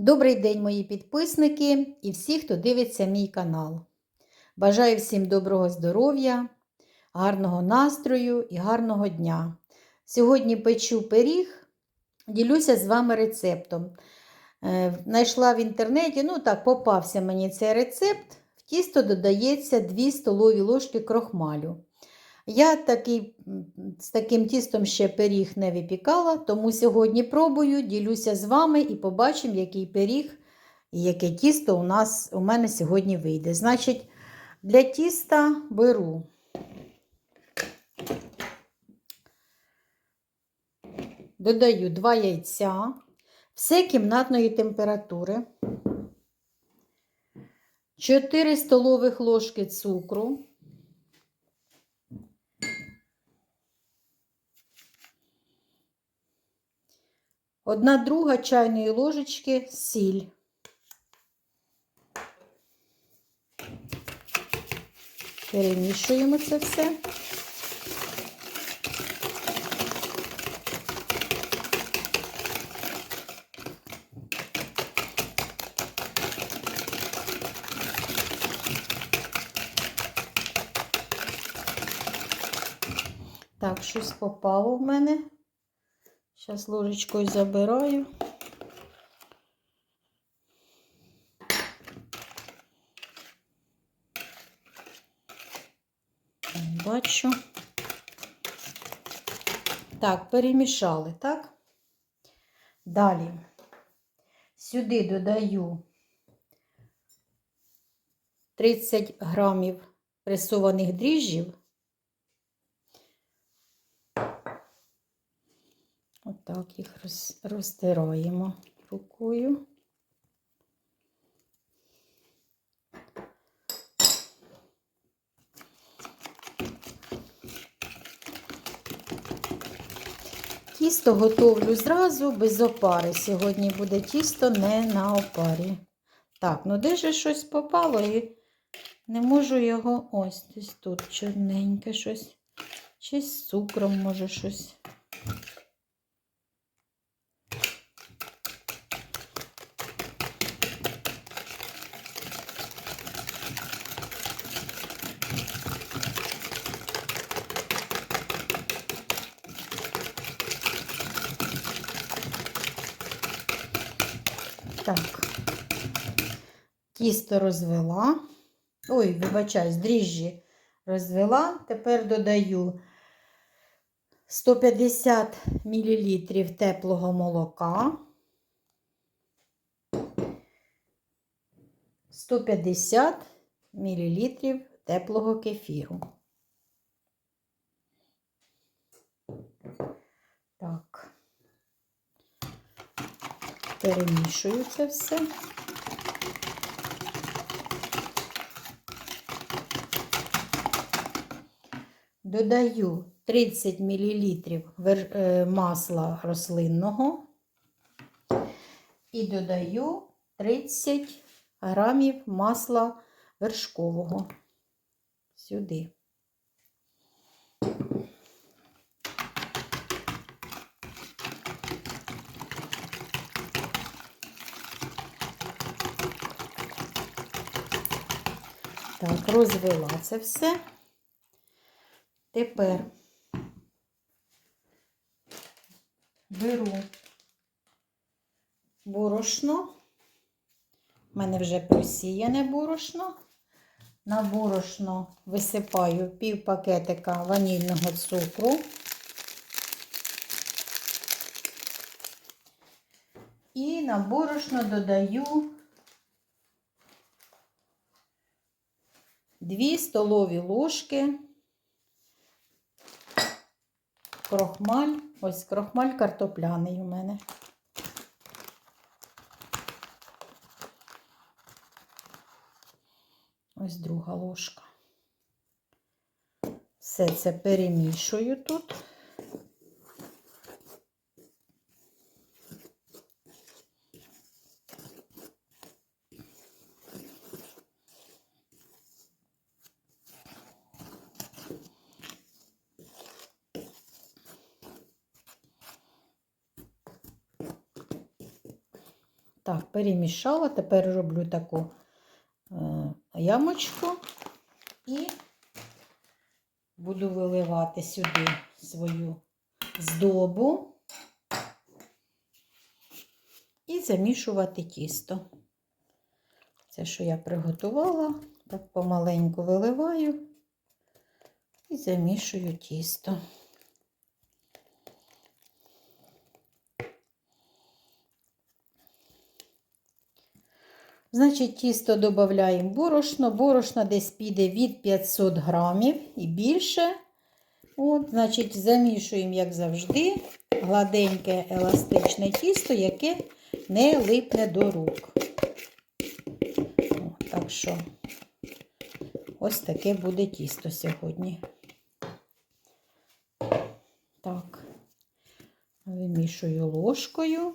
Добрий день, мої підписники і всі, хто дивиться мій канал. Бажаю всім доброго здоров'я, гарного настрою і гарного дня. Сьогодні печу пиріг, ділюся з вами рецептом. Е, Знайшла в інтернеті, ну так, попався мені цей рецепт. В тісто додається 2 столові ложки крохмалю. Я такий, з таким тістом ще пиріг не випікала, тому сьогодні пробую, ділюся з вами і побачимо, який пиріг і яке тісто у нас у мене сьогодні вийде. Значить, для тіста беру додаю 2 яйця, все кімнатної температури, 4 столових ложки цукру. Одна друга чайної ложечки сіль. Перемішуємо це все. Так, щось попало в мене. Зараз ложечкою забираю. Бачу. Так, перемішали, так? Далі сюди додаю 30 грамів пресованих дріжджів. Отак їх роз, розтираємо рукою. Тісто готовлю зразу без опари. Сьогодні буде тісто не на опарі. Так, ну де ж щось попало і не можу його ось десь тут чорненьке щось. Чи з цукром може щось. Так, тісто розвела. Ой, вибачаюсь, дріжджі розвела. Тепер додаю 150 мл теплого молока. 150 мл теплого кефіру. Так. Перемішую це все. Додаю 30 мл масла рослинного і додаю 30 грамів масла вершкового сюди. Так, розвела це все. Тепер беру борошно. У мене вже просіяне борошно. На борошно висипаю пів пакетика ванільного цукру. І на борошно додаю 2 столові ложки крохмаль, ось крохмаль картопляний у мене. Ось друга ложка. Все це перемішую тут. Перемішала. Тепер роблю таку е, ямочку і буду виливати сюди свою здобу і замішувати тісто. Це, що я приготувала, так помаленьку виливаю і замішую тісто. Значить, тісто додаємо борошно. Борошно десь піде від 500 грамів і більше. От, значить, замішуємо, як завжди, гладеньке еластичне тісто, яке не липне до рук. От, так що, ось таке буде тісто сьогодні. Так, вимішую ложкою.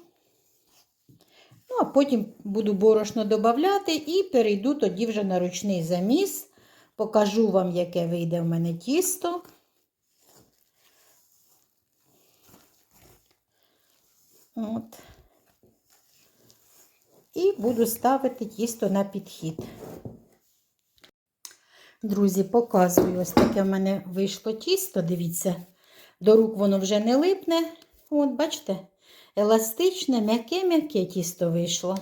Ну, а потім буду борошно додати і перейду тоді вже на ручний заміс. Покажу вам, яке вийде в мене тісто. От. І буду ставити тісто на підхід. Друзі, показую, ось таке в мене вийшло тісто. Дивіться, до рук воно вже не липне. От, бачите? Еластичне, м'яке-м'яке тісто вийшло.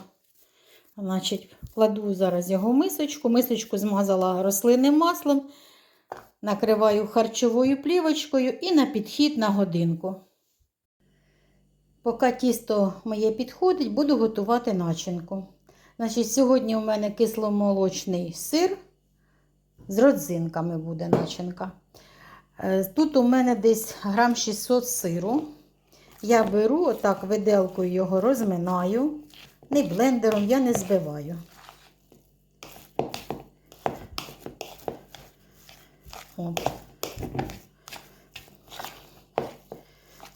Значить, кладу зараз його в мисочку. Мисочку змазала рослинним маслом, накриваю харчовою плівочкою і на підхід на годинку. Поки тісто моє підходить, буду готувати начинку. Значить, Сьогодні у мене кисломолочний сир з родзинками буде начинка. Е, Тут у мене десь грам 600 сиру. Я беру, отак виделкою його розминаю, не блендером я не збиваю. От.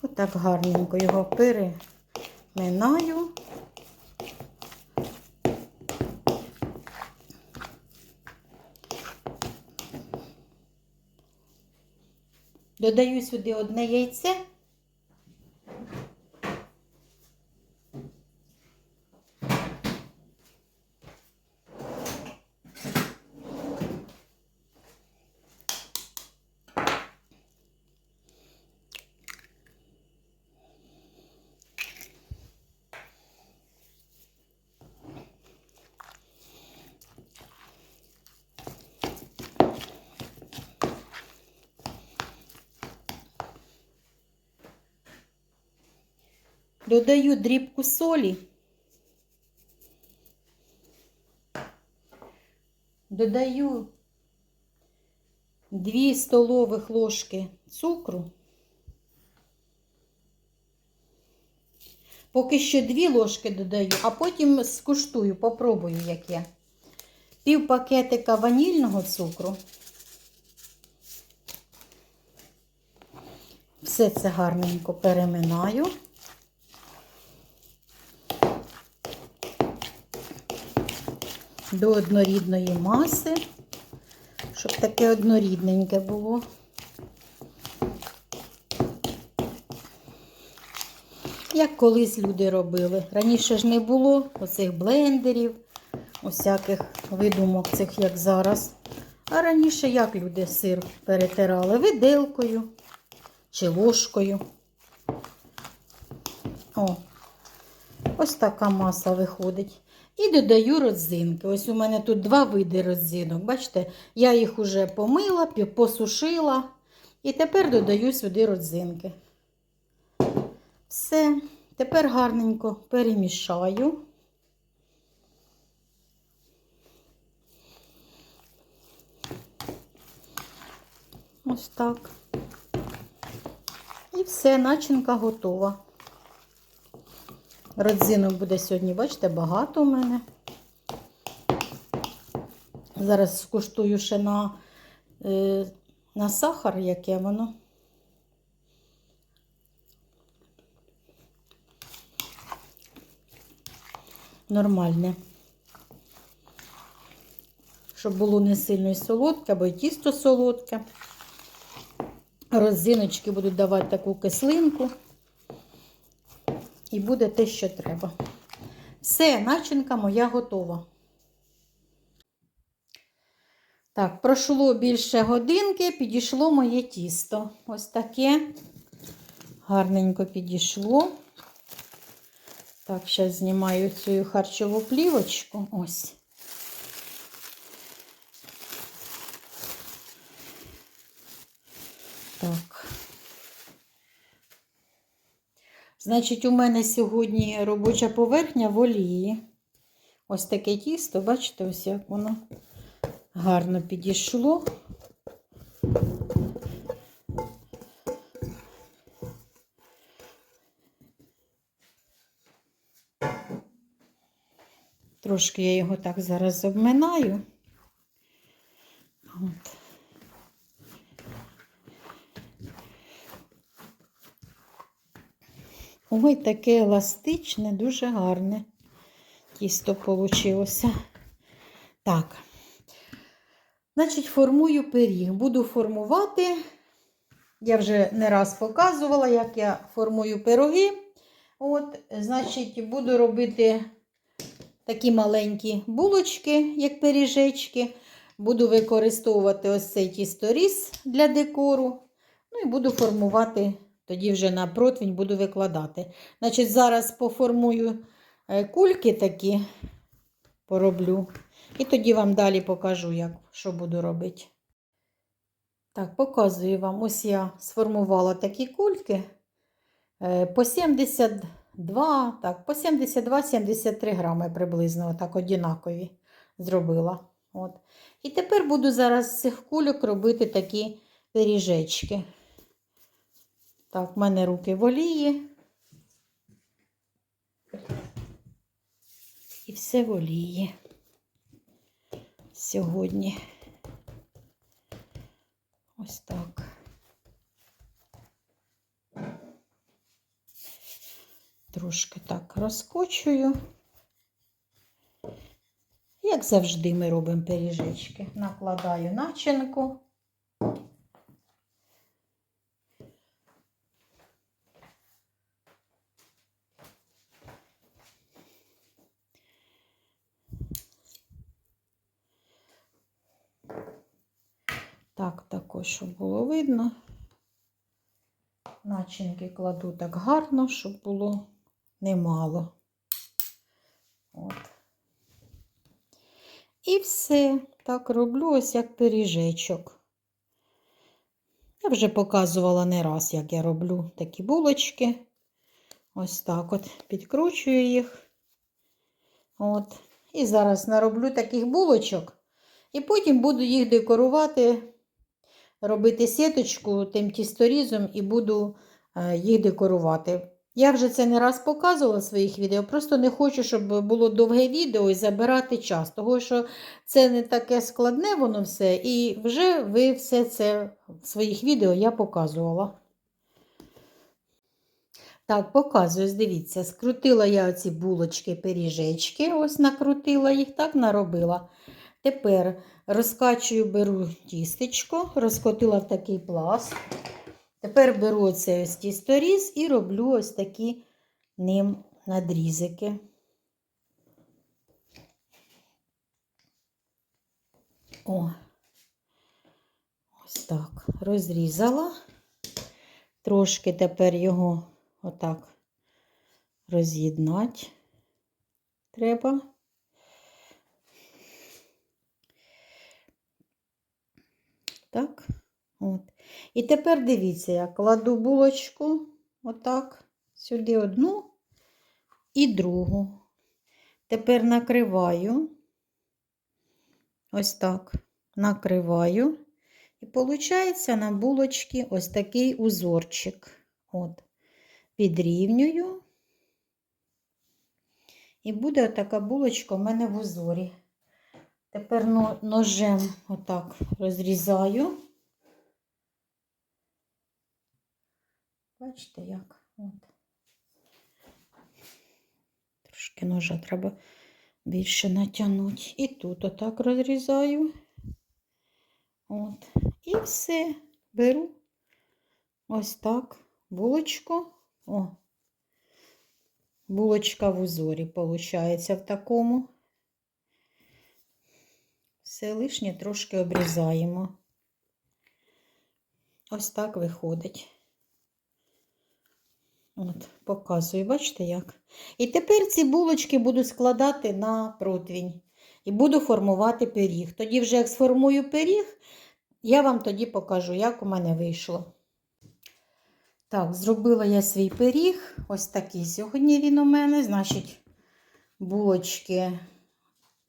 Отак гарненько його переминаю. Додаю сюди одне яйце. Додаю дрібку солі. Додаю 2 столових ложки цукру. Поки що 2 ложки додаю, а потім скуштую, попробую яке. Пів пакетика ванільного цукру. Все це гарненько переминаю. До однорідної маси, щоб таке однорідненьке було. Як колись люди робили. Раніше ж не було оцих блендерів, усяких видумок цих, як зараз. А раніше як люди сир перетирали? Виделкою чи ложкою. О, ось така маса виходить. І додаю родзинки. Ось у мене тут два види родзинок. Бачите, я їх уже помила, посушила. І тепер додаю сюди родзинки. Все, тепер гарненько перемішаю. Ось так. І все, начинка готова. Родзинок буде сьогодні, бачите, багато у мене. Зараз скуштую ще на, е, на сахар, яке воно. Нормальне. Щоб було не сильно і солодке, бо і тісто солодке. Розиночки будуть давати таку кислинку і буде те, що треба. Все, начинка моя готова. Так, пройшло більше годинки, підійшло моє тісто. Ось таке. Гарненько підійшло. Так, зараз знімаю цю харчову плівочку. Ось. Так. Значить, у мене сьогодні робоча поверхня в олії. Ось таке тісто, бачите, ось як воно гарно підійшло. Трошки я його так зараз обминаю. Ой, таке еластичне, дуже гарне тісто вийшло. Так. Значить, формую пиріг. Буду формувати. Я вже не раз показувала, як я формую пироги. От, значить, буду робити такі маленькі булочки, як пиріжечки. Буду використовувати ось цей тісторіз для декору. Ну і буду формувати, тоді вже на противень буду викладати. Значить, зараз поформую е, кульки такі, пороблю. І тоді вам далі покажу, як, що буду робити. Так, показую вам. Ось я сформувала такі кульки е, по 72, так, по 72-73 грами приблизно, отак однакові зробила. От. І тепер буду зараз з цих кульок робити такі пиріжечки. Так, в мене руки в олії. І все в сьогодні. Ось так. Трошки так розкочую. Як завжди ми робимо пиріжечки. Накладаю начинку. Так, також, щоб було видно. Начинки кладу так гарно, щоб було немало. От. І все. Так роблю ось як пиріжечок. Я вже показувала не раз, як я роблю такі булочки. Ось так от підкручую їх. От. І зараз нароблю таких булочок. І потім буду їх декорувати, робити сіточку тим тісторізом і буду е, їх декорувати. Я вже це не раз показувала в своїх відео, просто не хочу, щоб було довге відео і забирати час, тому що це не таке складне воно все, і вже ви все це в своїх відео я показувала. Так, показую, дивіться, скрутила я оці булочки, пиріжечки, ось накрутила їх, так наробила. Тепер розкачую, беру тістечко, розкотила в такий пласт. Тепер беру оцей ось тісторіз і роблю ось такі ним надрізики. О, ось так, розрізала. Трошки тепер його отак роз'єднати треба. Так, от. І тепер дивіться, я кладу булочку отак, сюди одну і другу. Тепер накриваю, ось так, накриваю. І виходить на булочці ось такий узорчик. От, підрівнюю. І буде така булочка у мене в узорі. Тепер ножем отак розрізаю. Бачите, як? От. Трошки ножа треба більше натягнути. І тут отак розрізаю. От. І все. Беру ось так булочку. О. булочка в узорі, виходить, в такому. Все лишнє трошки обрізаємо. Ось так виходить. От, показую, бачите як? І тепер ці булочки буду складати на противень і буду формувати пиріг. Тоді, вже як сформую пиріг, я вам тоді покажу, як у мене вийшло. Так, зробила я свій пиріг. Ось такий сьогодні він у мене. Значить, булочки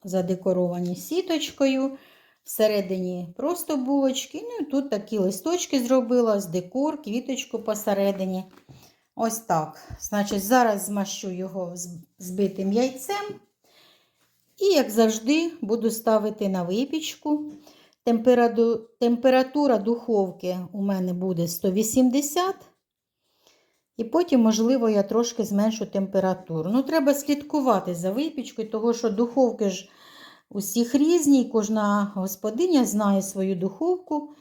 задекоровані сіточкою. Всередині просто булочки. Ну і тут такі листочки зробила з декор, квіточку посередині. Ось так. Значить, зараз змащу його збитим яйцем. І, як завжди, буду ставити на випічку. Температура духовки у мене буде 180. І потім, можливо, я трошки зменшу температуру. Ну, треба слідкувати за випічкою, тому що духовки ж усіх різні, кожна господиня знає свою духовку.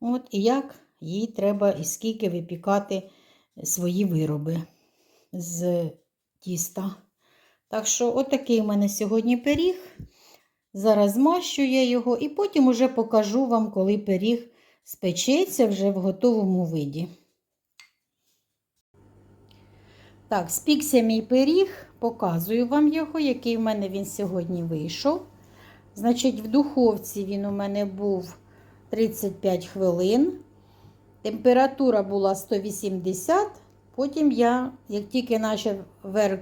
От, і як їй треба і скільки випікати свої вироби з тіста. Так що, отакий у мене сьогодні пиріг. Зараз змащу я його і потім уже покажу вам, коли пиріг спечеться вже в готовому виді. Так, спікся мій пиріг, показую вам його, який в мене він сьогодні вийшов. Значить, в духовці він у мене був 35 хвилин. Температура була 180. Потім я, як тільки почав верх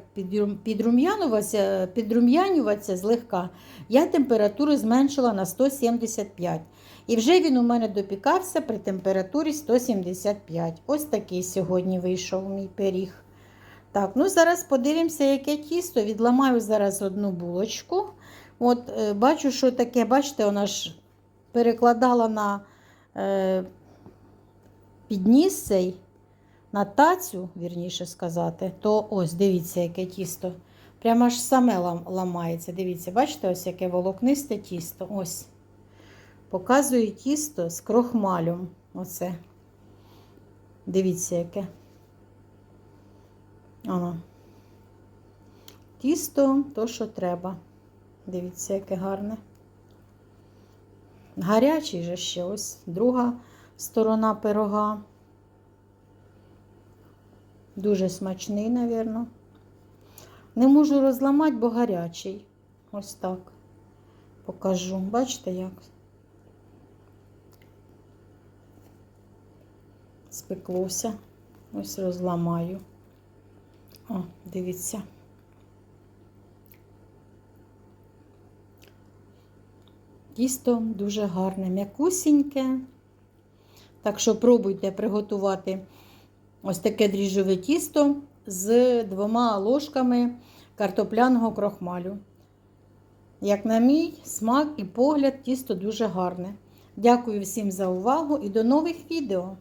підрум'янюватися злегка, я температуру зменшила на 175. І вже він у мене допікався при температурі 175. Ось такий сьогодні вийшов мій пиріг. Так, ну зараз подивимося, яке тісто. Відламаю зараз одну булочку. От, е, бачу, що таке, бачите, вона ж перекладала на е, підніс цей, на тацю, вірніше сказати, то ось, дивіться, яке тісто. Прямо аж саме ламається. Дивіться, бачите, ось яке волокнисте тісто. Ось. Показую тісто з крохмалем. Оце. Дивіться, яке. Ага. Тісто то, що треба. Дивіться, яке гарне. Гарячий же ще ось друга сторона пирога. Дуже смачний, напевно. Не можу розламати, бо гарячий. Ось так. Покажу. Бачите, як? Спеклося. Ось розламаю. О, дивіться. Тісто дуже гарне, м'якусіньке. Так що пробуйте приготувати ось таке дріжджове тісто з двома ложками картопляного крохмалю. Як на мій смак і погляд, тісто дуже гарне. Дякую всім за увагу і до нових відео!